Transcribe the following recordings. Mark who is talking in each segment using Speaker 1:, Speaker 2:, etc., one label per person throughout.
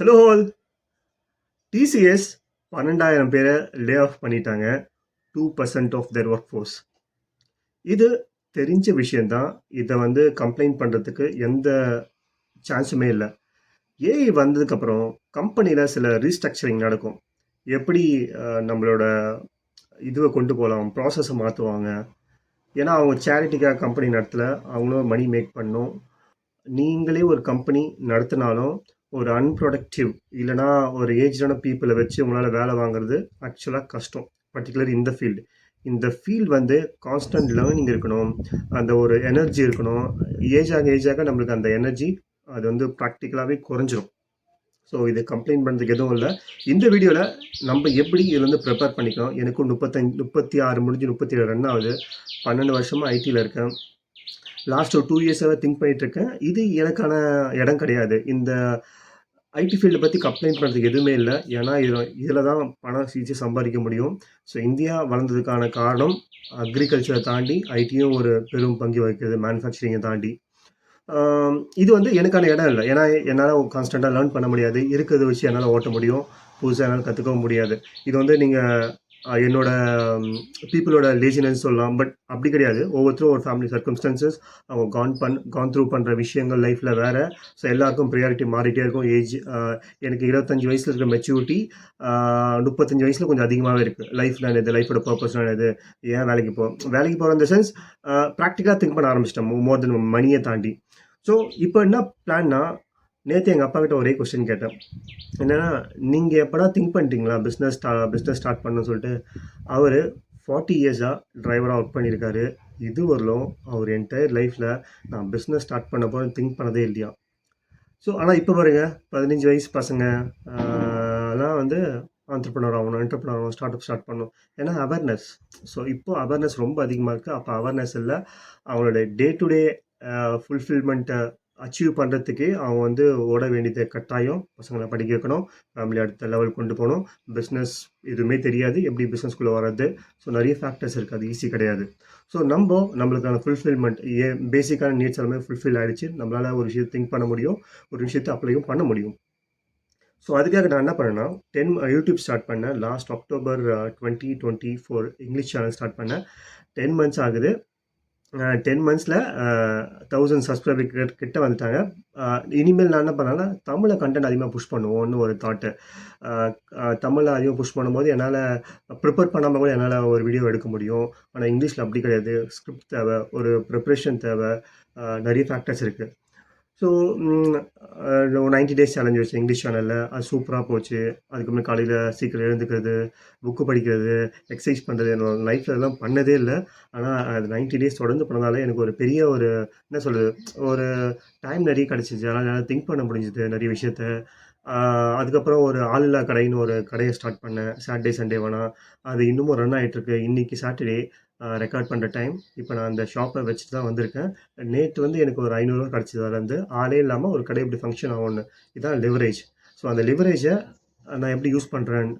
Speaker 1: Hello all TCS பன்னெண்டாயிரம் பேரை lay off பண்ணிட்டாங்க. Two percent of their workforce இது தெரிஞ்ச விஷயந்தான் இதை வந்து கம்ப்ளைண்ட் பண்ணுறதுக்கு எந்த சான்ஸுமே இல்லை. ஏஐ வந்ததுக்கப்புறம் கம்பெனியில் சில ரீஸ்ட்ரக்சரிங் நடக்கும். எப்படி நம்மளோட இதுவை கொண்டு போகலாம் ப்ராசஸை மாற்றுவாங்க ஏன்னா அவங்க சேரிட்டிக்காக கம்பெனி நடத்தலை. அவங்களும் மணி மேக் பண்ணும். நீங்களே ஒரு கம்பெனி நடத்தினாலும் ஒரு அன்ப்ரொடக்டிவ் இல்லைனா ஒரு ஏஜ்டான பீப்புளை வச்சு உங்களால் வேலை வாங்குறது ஆக்சுவலாக கஷ்டம் பர்டிகுலர் இந்த ஃபீல்டு இந்த ஃபீல்டு வந்து கான்ஸ்டன்ட் லேர்னிங் இருக்கணும் அந்த ஒரு எனர்ஜி இருக்கணும். ஏஜ் ஆக ஏஜ் ஆக நம்மளுக்கு அந்த எனர்ஜி அது வந்து ப்ராக்டிக்கலாகவே குறைஞ்சிரும். ஸோ இது கம்ப்ளைண்ட் பண்ணுறதுக்கு எதுவும் இல்லை. இந்த வீடியோவில் நம்ம எப்படி இதுலேருந்து ப்ரிப்பேர் பண்ணிக்கலாம் எனக்கும் முப்பத்தஞ்சு முப்பத்தி ஆறு முடிஞ்சு முப்பத்தி ஏழு ரன் ஆகுது. பன்னெண்டு வருஷமாக ஐடியில் இருக்கேன். லாஸ்ட் ஒரு டூ இயர்ஸாகவே திங்க் பண்ணிகிட்ருக்கேன் இருக்கேன். இது எனக்கான இடம் கிடையாது. இந்த ஐடி ஃபீல்டை பற்றி கம்ப்ளைண்ட் பண்ணுறதுக்கு எதுவுமே இல்லை. ஏன்னா இதில் இதில் தான் பணம் சீச்சு சம்பாதிக்க முடியும். ஸோ இந்தியா வளர்ந்ததுக்கான காரணம் அக்ரிகல்ச்சரை தாண்டி ஐடியும் ஒரு பெரும் பங்கு வகிக்கிறது மேனுஃபேக்சரிங்கை தாண்டி. இது வந்து எனக்கான இடம் இல்லை. ஏன்னா என்னால் கான்ஸ்டண்ட்டாக லேர்ன் பண்ண முடியாது. இருக்கிறத வச்சு என்னால் ஓட்ட முடியும். புதுசாக என்னால் கற்றுக்கவும் முடியாது. இது வந்து நீங்கள் என்னோட பீப்புளோட லேசினஸ் சொல்லலாம் பட் அப்படி கிடையாது. ஒவ்வொருத்தரும் ஒரு ஃபேமிலி சர்க்கம்ஸ்டன்சஸ் அவங்க கான் பண் கான் த்ரூ பண்ணுற விஷயங்கள் லைஃப்பில் வேறு. ஸோ எல்லாருக்கும் ப்ரியாரிட்டி மாறிட்டே இருக்கும். ஏஜ் எனக்கு இருபத்தஞ்சி வயசில் இருக்கிற மெச்சூரிட்டி முப்பத்தஞ்சு வயசில் கொஞ்சம் அதிகமாகவே இருக்குது லைஃப்ல இது லைஃபோட பர்பஸ் இது ஏன் வேலைக்கு போ வேலைக்கு போகிற இந்த சென்ஸ் ப்ராக்டிக்கலாக திங்க் பண்ண ஆரம்பிச்சிட்டேன். மோர் தென் மணியை தாண்டி. ஸோ இப்போ என்ன பிளான்னா நேற்று எங்கள் அப்பா கிட்ட ஒரே கொஸ்டின் கேட்டேன். என்னென்னா நீங்கள் எப்படா திங்க் பண்ணிட்டீங்களா? பிஸ்னஸ் ஸ்டா பிஸ்னஸ் ஸ்டார்ட் பண்ணணும்னு சொல்லிட்டு. அவர் ஃபார்ட்டி இயர்ஸாக டிரைவராக ஒர்க் பண்ணியிருக்காரு. இது வரலும் அவர் என்டையர் லைஃப்பில் நான் பிஸ்னஸ் ஸ்டார்ட் பண்ண போகிறேன் திங்க் பண்ணதே இல்லையா? ஸோ ஆனால் இப்போ பாருங்க பதினஞ்சு வயசு பசங்க எல்லாம் வந்து ஆண்டர்பனர் ஆகணும் என்டர்பனர் ஆகணும் ஸ்டார்ட் அப் ஸ்டார்ட் பண்ணணும். ஏன்னா அவேர்னஸ் ஸோ இப்போ அவேர்னஸ் ரொம்ப அதிகமாக இருக்குது அப்போ அவேர்னஸ் இல்லை. அவங்களோட டே டு டே ஃபுல்ஃபில்மெண்ட்டை அச்சீவ் பண்ணுறதுக்கே அவங்க வந்து ஓட வேண்டியது கட்டாயம் பசங்களை படிக்க வைக்கணும் ஃபேமிலி அடுத்த லெவல் கொண்டு போகணும். பிஸ்னஸ் எதுவுமே தெரியாது எப்படி பிஸ்னஸ்குள்ளே வர்றது? ஸோ நிறைய ஃபேக்டர்ஸ் இருக்குது அது ஈஸி கிடையாது. ஸோ நம்ம நம்மளுக்கான ஃபுல்ஃபில்மெண்ட் ஏ பேசிக்கான நீட்ஸ் எல்லாமே ஃபுல்ஃபில் ஆகிடுச்சு நம்மளால் ஒரு விஷயத்தை திங்க் பண்ண முடியும். ஒரு விஷயத்தை அப்ளையும் பண்ண முடியும். ஸோ அதுக்காக நான் என்ன பண்ணேன்னா டென் யூடியூப் ஸ்டார்ட் பண்ணேன். Last October twenty twenty four English channel start பண்ணேன். டென் மந்த்ஸ் ஆகுது. டென் மந்த்ஸில் தௌசண்ட் சப்ஸ்கிரைபர் கிட்ட வந்துட்டாங்க. இனிமேல் நான் என்ன பண்ணேன்னா தமிழை கண்டென்ட் அதிகமாக புஷ் பண்ணுவோம்னு ஒரு தாட்டு தமிழை அதிகமாக புஷ் பண்ணும்போது என்னால் ப்ரிப்பேர் பண்ணாமல் கூட என்னால் ஒரு வீடியோ எடுக்க முடியும். ஆனால் இங்கிலீஷில் அப்படி கிடையாது. ஸ்கிரிப்ட் தேவை ஒரு ப்ரிப்ரேஷன் தேவை. நிறைய ஃபேக்டர்ஸ் இருக்குது ஸோ நைன்டி டேஸ் சேலஞ்ச் வச்சு இங்கிலீஷ் சேனலில் அது சூப்பராக போச்சு. அதுக்கப்புறம் காலையில் சீக்கிரம் எழுந்துக்கிறது புக்கு படிக்கிறது எக்ஸசைஸ் பண்ணுறது என்னோட லைஃப்பில் எல்லாம் பண்ணதே இல்லை. ஆனால் அது நைன்டி டேஸ் தொடர்ந்து பண்ணதால எனக்கு ஒரு பெரிய ஒரு என்ன சொல்கிறது ஒரு டைம் நிறைய கிடச்சிச்சு. அதனால் திங்க் பண்ண முடிஞ்சுது நிறைய விஷயத்த. அதுக்கப்புறம் ஒரு ஆளில்லா கடைன்னு ஒரு கடையை ஸ்டார்ட் பண்ணேன் சாட்டர்டே சண்டே வேணால் அது இன்னமும் ரன் ஆகிட்டுருக்கு இன்றைக்கி சாட்டர்டே ரெக்கார்ட் பண்ணுற டைம் இப்போ நான் அந்த ஷாப்பை வச்சுட்டு தான் வந்திருக்கேன். நேற்று வந்து எனக்கு ஒரு ஐநூறுரூவா கிடச்சிது. அதுலேருந்து ஆளே இல்லாமல் ஒரு கடை எப்படி ஃபங்க்ஷன் ஆகும்னு. இதுதான் லிவரேஜ் ஸோ அந்த லிவரேஜை நான் எப்படி யூஸ் பண்ணுறேன்னு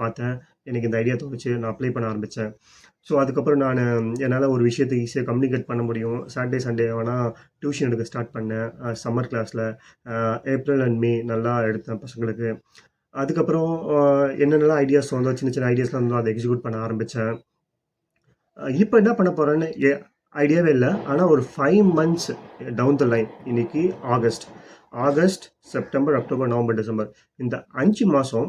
Speaker 1: பார்த்தேன். எனக்கு இந்த ஐடியா தோணுச்சு நான் அப்ளை பண்ண ஆரம்பித்தேன் ஸோ அதுக்கப்புறம் நான் என்னால் ஒரு விஷயத்தை ஈஸியாக கம்யூனிகேட் பண்ண முடியும். சாட்டர்டே சண்டே வேணால் டியூஷன் எடுக்க ஸ்டார்ட் பண்ணேன். சம்மர் கிளாஸில் ஏப்ரல் அண்ட் மே நல்லா எடுத்தேன் பசங்களுக்கு. அதுக்கப்புறம் என்னென்னலாம் ஐடியாஸ் வந்தோ சின்ன சின்ன ஐடியாஸ்லாம் இருந்தோ அதை எக்ஸிக்யூட் பண்ண ஆரம்பித்தேன் இப்போ என்ன பண்ண போகிறேன்னு ஏ ஐடியாவே இல்லை. ஆனால் ஒரு five months down the line இன்னைக்கு August August September October November December இந்த அஞ்சு மாதம்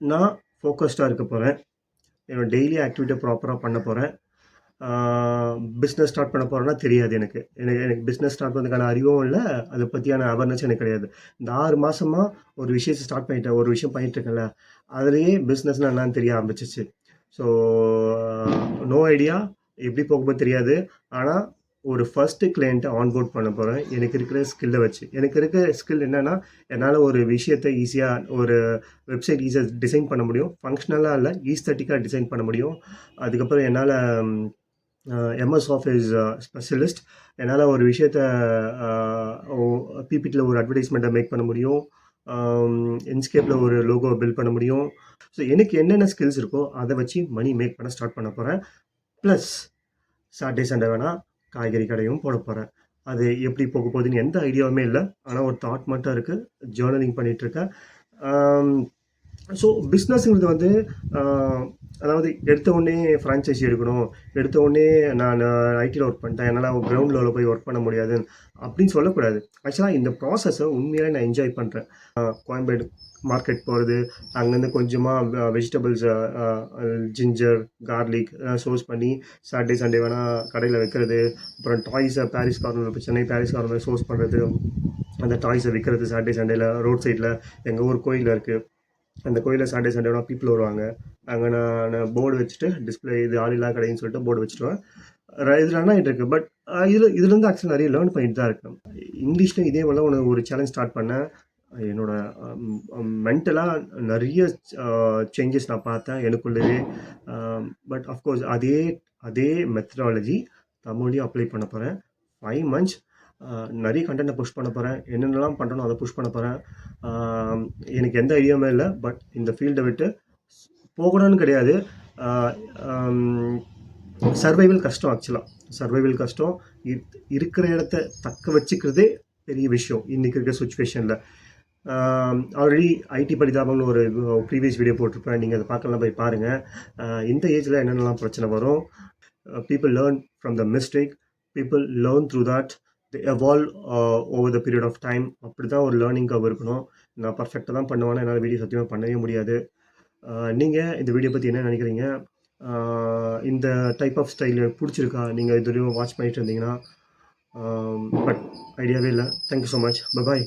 Speaker 1: நான் ஃபோக்கஸ்டாக இருக்க போகிறேன் என்னோட டெய்லி ஆக்டிவிட்டியை ப்ராப்பராக பண்ண போகிறேன் பிஸ்னஸ் ஸ்டார்ட் பண்ண போகிறேன்னா தெரியாது எனக்கு. எனக்கு எனக்கு பிஸ்னஸ் ஸ்டார்ட் பண்ணுறதுக்கான அறிவும் இல்லை அதை பற்றியான அவேர்னஸ் எனக்கு கிடையாது. இந்த ஆறு மாதமாக ஒரு விஷயத்தை ஸ்டார்ட் பண்ணிட்டேன் ஒரு விஷயம் பண்ணிட்டு இருக்கேன்ல அதுலேயே பிஸ்னஸ்னால் என்னன்னு தெரிய ஆரம்பிச்சிச்சு. ஸோ நோ ஐடியா எப்படி போகும்போது தெரியாது. ஆனால் ஒரு ஃபஸ்ட்டு கிளைண்ட்டை ஆன்போர்ட் பண்ண போகிறேன் எனக்கு இருக்கிற ஸ்கில்லை வச்சு. எனக்கு இருக்கிற ஸ்கில் என்னென்னா என்னால் ஒரு விஷயத்தை ஈஸியாக ஒரு வெப்சைட் ஈஸியாக டிசைன் பண்ண முடியும். ஃபங்க்ஷனலாக இல்லை ஈஸ்தட்டிக்காக டிசைன் பண்ண முடியும். அதுக்கப்புறம் என்னால் எம்எஸ் ஆஃபீஸ் ஸ்பெஷலிஸ்ட் என்னால் ஒரு விஷயத்த பிபிடியில் ஒரு அட்வர்டைஸ்மெண்ட்டை மேக் பண்ண முடியும். இன்ஸ்கேப்பில் ஒரு லோகோ பில்ட் பண்ண முடியும். ஸோ எனக்கு என்னென்ன ஸ்கில்ஸ் இருக்கோ அதை வச்சு மணி மேக் பண்ண ஸ்டார்ட் பண்ண போகிறேன் ப்ளஸ் சாட்டர்டே சண்டே வேணால் காய்கறி கடையும் போட போகிறேன் அது எப்படி போக போகுதுன்னு எந்த ஐடியாவுமே இல்லை. ஆனால் ஒரு தாட் மட்டும் இருக்குது ஜேர்னலிங் பண்ணிகிட்ருக்கேன் ஸோ பிஸ்னஸ்ங்கிறது வந்து அதாவது எடுத்த உடனே ஃப்ரான்ச்சைசி எடுக்கணும். எடுத்த உடனே நான் ஐடியில் ஒர்க் பண்ணிட்டேன். என்னால் கிரவுண்ட் லெவலில் போய் ஒர்க் பண்ண முடியாது அப்படின்னு சொல்லக்கூடாது. ஆக்சுவலாக இந்த ப்ராசஸை உண்மையாக நான் என்ஜாய் பண்ணுறேன் கோயம்பேடு மார்க்கெட் போகிறது அங்கேருந்து கொஞ்சமாக வெஜிடபிள்ஸ் ஜிஞ்சர் கார்லிக் சோர்ஸ் பண்ணி சாட்டர்டே சண்டே வேணால் கடையில் வைக்கிறது. அப்புறம் டாய்ஸை பாரிஸ் கார்னர் சென்னை பாரிஸ் கார்னர் சோர்ஸ் பண்ணுறது அந்த டாய்ஸை விற்கிறது சாட்டர்டே சண்டேல ரோட் சைடில் எங்கள் ஊர் கோயில் இருக்குது அந்த கோயிலில் சாட்டர்டே சண்டே வேணால் பீப்புள் வருவாங்க. அங்கே நான் போர்டு வச்சுட்டு டிஸ்பிளே இது ஆளில்லா கடைன்னு சொல்லிட்டு போர்டு வச்சுருவேன் இதில் ரன் ஆகிட்டு பட் இதில் இதுலேருந்து ஆக்சுவலாக நிறைய லேர்ன் பண்ணிட்டு தான் இருக்கேன். இங்கிலீஷ்லையும் இதே போல் ஒன்று ஒரு சேலஞ்ச் ஸ்டார்ட் பண்ணேன். என்னோட மென்டலாக நிறைய சேஞ்சஸ் நான் பார்த்தேன் எனக்குள்ளவே பட் அஃப்கோர்ஸ் அதே அதே மெத்தடாலஜி தமிழ்லையும் அப்ளை பண்ண போகிறேன் ஃபைவ் மந்த்ஸ் நிறைய கண்டென்ட்டை புஷ் பண்ண போகிறேன் என்னென்னலாம் பண்ணுறனோ அதை புஷ் பண்ண போகிறேன் எனக்கு எந்த ஐடியாவுமே இல்லை பட் இந்த ஃபீல்டை விட்டு போகணும்னு கிடையாது. சர்வைவல் கஷ்டம் ஆக்சுவலாக சர்வைவல் கஷ்டம். இருக்கிற இடத்த தக்க வச்சுக்கிறதே பெரிய விஷயம். இன்றைக்கி இருக்கிற சுச்சுவேஷனில் ஆல்ரெடி ஐடி பரிதாபம்னு ஒரு ப்ரீவியஸ் வீடியோ போட்டிருப்பேன். நீங்கள் அதை பார்க்கலாம் போய் பாருங்கள் இந்த ஏஜில் என்னென்னலாம் பிரச்சனை வரும்? People learn from the mistake people learn through that the evolve over the period of time அப்படி தான் ஒரு லேர்னிங் கவ் இருக்கணும். நான் பர்ஃபெக்டாக தான் பண்ணுவேன் என்னால் வீடியோ சத்தியமாக பண்ணவே முடியாது. நீங்கள் இந்த வீடியோ பற்றி என்ன நினைக்கிறீங்க? இந்த டைப் ஆஃப் ஸ்டைல் பிடிச்சிருக்கா? நீங்கள் இது வரையும் வாட்ச் பண்ணிட்டு இருந்தீங்கன்னா பட் ஐடியாவே இல்லை. Thank you so much bye bye